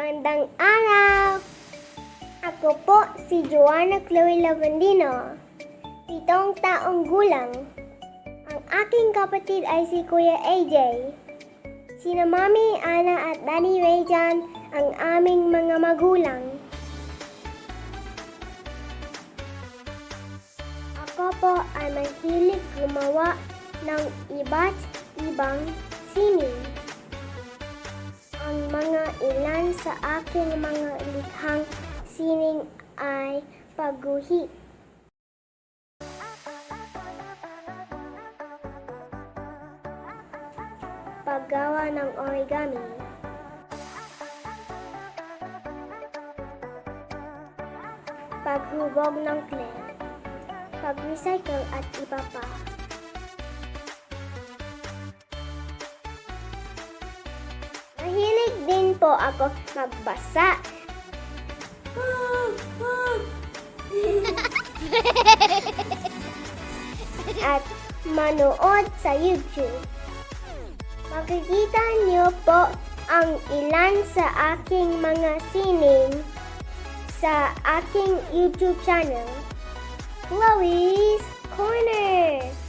Magandang araw! Ako po si Joanna Chloe Lavandino, pitong taong gulang. Ang aking kapatid ay si Kuya AJ. Sina Mami Ana at Daddy Rayjan ang aming mga magulang. Ako po ay mahilig gumawa ng iba't ibang sining. Ilan sa aking mga likhang sining ay pagguhit. Paggawa ng origami. Paghubog ng clay. Pag-recycle at iba pa. Po ako magbasa. at manood sa YouTube. Makikita niyo po ang ilan sa aking mga sining sa aking YouTube channel, Chloe's Corner.